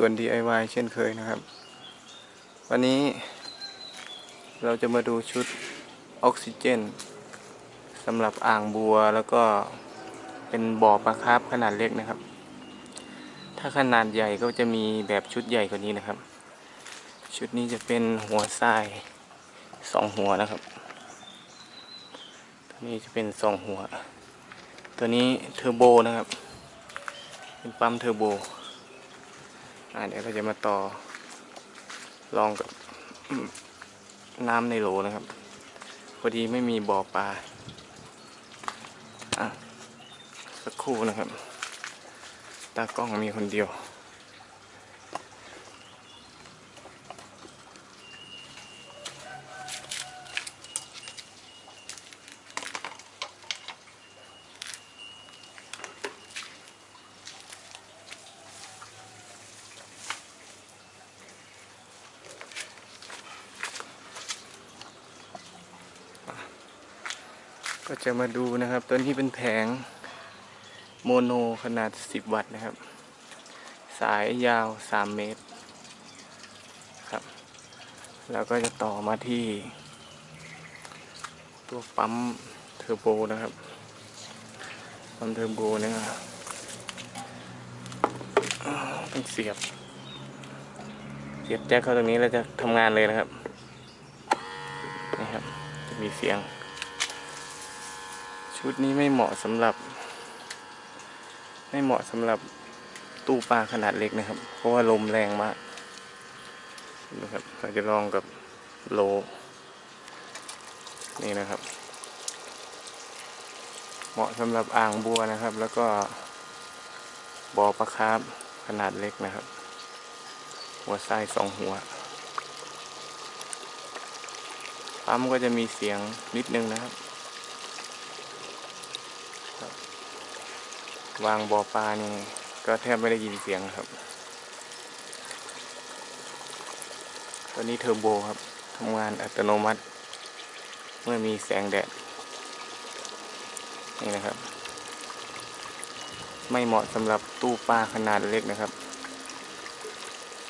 ส่วน DIY เช่นเคยนะครับ วันนี้เราจะมาดูชุดออกซิเจนสำหรับอ่างบัวแล้วก็เป็นบ่อปลาคาร์ฟขนาดเล็กนะครับ ถ้าขนาดใหญ่ก็จะมีแบบชุดใหญ่กว่านี้นะครับ ชุดนี้จะเป็นหัวทรายสองหัวนะครับ ตัวนี้จะเป็นสองหัว ตัวนี้เทอร์โบนะครับ เป็นปั๊มเทอร์โบ เดี๋ยวเราจะมาต่อ ลองกับน้ำในโหลนะครับ พอดีไม่มีบ่อปลาอะสักครู่นะครับ ตากล้องมีคนเดียว ก็จะมาดูนะครับ ตัวนี้เป็นแผงโมโนขนาด 10 วัตต์นะครับ สายยาว 3 เมตรครับ แล้วก็จะต่อมาที่ ตัวปั๊มเทอร์โบนะครับ ปั๊มเทอร์โบเนี่ยอ่าต้องเสียบ เสียบแจ็คเข้าตรงนี้แล้วจะทำงานเลยนะครับ นี่ครับ จะมีเสียง ชุดนี้ไม่เหมาะสำหรับ ไม่เหมาะสำหรับตู้ปลาขนาดเล็กนะครับ เพราะว่าลมแรงมากนะครับเราจะลองกับโล นี่นะครับ เหมาะสำหรับอ่างบัวนะครับ แล้วก็บอปลาคาร์ฟขนาดเล็กนะครับ หัวทรายสองหัวปั๊มก็จะมีเสียงนิดนึงนะครับ วางบ่อปลานี่ก็แทบไม่ได้ยินเสียงครับตัวนี้เทอร์โบครับทำงานอัตโนมัติ เมื่อมีแสงแดด นี่นะครับ ไม่เหมาะสำหรับตู้ปลาขนาดเล็กนะครับ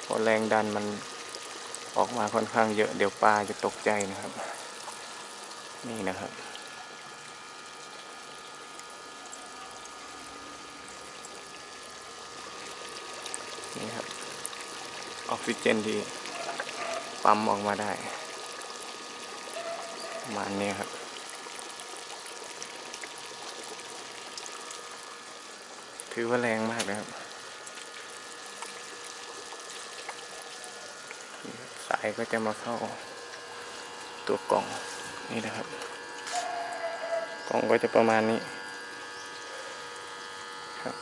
เพราะแรงดันมันออกมาค่อนข้างเยอะเดี๋ยวปลาจะตกใจนะครับ นี่นะครับ นี่ครับ ออกซิเจนที่ปั๊มออกมาได้ประมาณนี้ครับถือว่าแรงมากนะครับ สายก็จะมาเข้าตัวกล่องนี่นะครับ กล่องก็จะประมาณนี้ครับ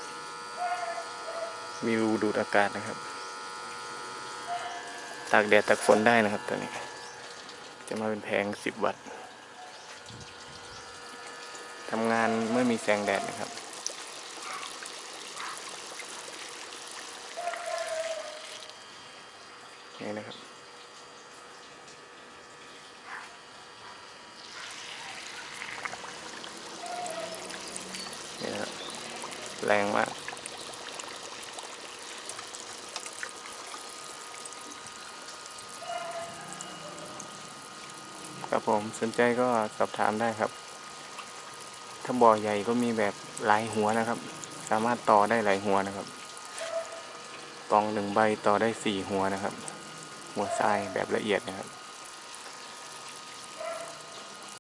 มีรูดูดอากาศนะครับตากแดดตากฝนได้นะครับตัวนี้ จะมาเป็นแผง 10 วัตต์ทำงานเมื่อมีแสงแดดนะครับ นี่นะครับนี่นะครับ แรงมาก ครับผมสนใจก็สอบถามได้ครับ ถ้าบ่อใหญ่ก็มีแบบหลายหัวนะครับ สามารถต่อได้หลายหัวนะครับกองหนึ่งใบต่อได้สี่หัวนะครับ หัวทรายแบบละเอียดนะครับ